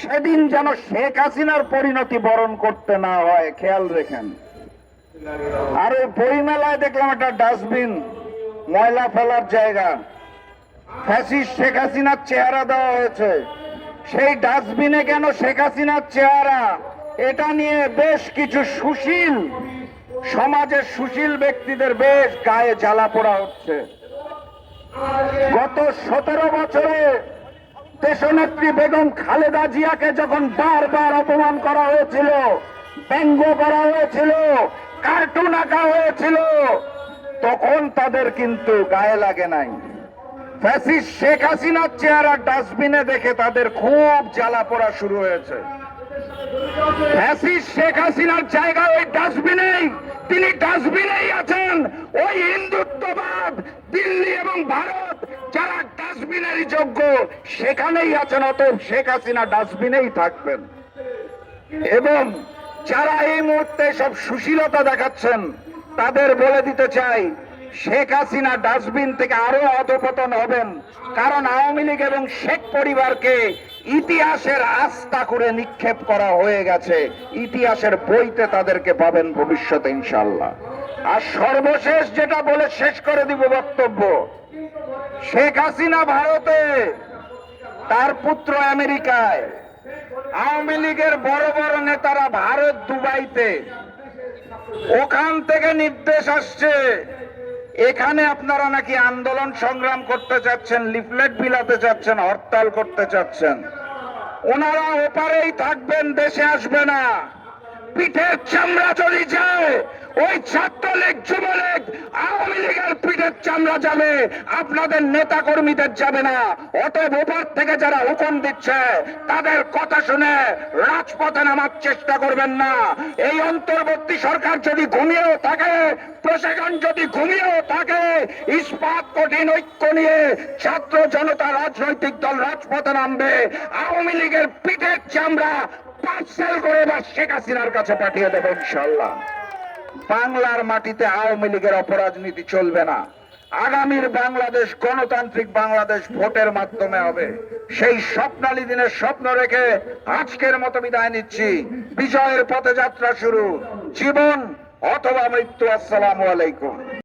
সেদিন যেন শেখ হাসিনার পরিণতি বরণ করতে না হয়, খেয়াল রেখেন। আর ওই বইমেলায় দেখলাম একটা ডাস্টবিন, ময়লা ফেলার জায়গা। শেখ হাসিনার চেহারা দেওয়া হয়েছে। সেই ডাস্টবিনে কেন শেখ হাসিনার চেহারা? এটা নিয়ে বেশ কিছু সুশীল, সমাজের সুশীল ব্যক্তিদের বেশ গায়ে জ্বালা পোড়া হচ্ছে। গত সতেরো বছরে দেশনেত্রী বেগম খালেদা জিয়াকে যখন বারবার অপমান করা হয়েছিল, ব্যঙ্গ করা হয়েছিল, কার্টুন আঁকা হয়েছিল, তখন তাদের কিন্তু গায়ে লাগে নাই। ফ্যাসিস্ট শেখ হাসিনার চেহারা ডাস্টবিনে দেখে তাদের খুব জ্বালা পোড়া শুরু হয়েছে। ফ্যাসিস্ট শেখ হাসিনার জায়গায় ওই ডাস্টবিনেই, তিনি ডাস্টবিনেই আছেন। ওই হিন্দুত্ববাদ, দিল্লি এবং ভারত। যারা ডাস্টবিনেরই যোগ্য, সেখানেই আছেন, অতএব শেখ হাসিনা ডাস্টবিনেই থাকবেন। এবং যারা এই মুহূর্তে সব সুশীলতা দেখাচ্ছেন, তাদের বলে দিতে চাই, শেখ হাসিনা ডাস্টবিন থেকে আরও অধপতন হবেন। কারণ আওয়ামী লীগ এবং শেখ পরিবারকে ইতিহাসের আস্থা করে নিক্ষেপ করা হয়ে গেছে। ইতিহাসের বইতে তাদেরকে পাবেন ভবিষ্যতে ইনশাল্লাহ আর সর্বশেষ যেটা বলে শেষ করে দিব বক্তব্য, শেখ হাসিনা ভারতে, তার পুত্র আমেরিকায়, আওয়ামী লীগের বড় বড় নেতারা ভারত দুবাইতে, ওখান থেকে নির্দেশ আসছে, এখানে আপনারা নাকি আন্দোলন সংগ্রাম করতে চাচ্ছেন, লিফলেট বিলাতে চাচ্ছেন, হরতাল করতে চাচ্ছেন। ওনারা ওপারেই থাকবেন, দেশে আসবে না। পিঠের চামড়া চলি যায় ওই ছাত্রলীগ, যুবলীগ, আওয়ামী লীগের পিঠের চামড়া যাবে আপনাদের নেতা কর্মীদের যাবে না। অতএব ওপার থেকে যারা হুকুম দিচ্ছে, তাদের কথা শুনে রাজপথে নামার চেষ্টা করবেন না। এই অন্তর্বর্তী সরকার যদি ঘুমিয়েও থাকে, প্রশাসন যদি ঘুমিয়েও থাকে, ইস্পাত, কঠিন ঐক্য নিয়ে ছাত্র জনতা রাজনৈতিক দল রাজপথে নামবে। আওয়ামী লীগের পিঠের চামড়া পার্সেল করে বা শেখ হাসিনার কাছে পাঠিয়ে দেবে ইনশাল্লাহ বাংলার মাটিতে আওয়ামী লীগের অপরাজনীতি চলবে না। আগামীর বাংলাদেশ গণতান্ত্রিক বাংলাদেশ ভোটের মাধ্যমে হবে। সেই স্বপ্নালী দিনের স্বপ্ন রেখে আজকের মতো বিদায় নিচ্ছি। বিজয়ের পথে যাত্রা শুরু। জীবন অথবা মৃত্যু, আসসালামু আলাইকুম।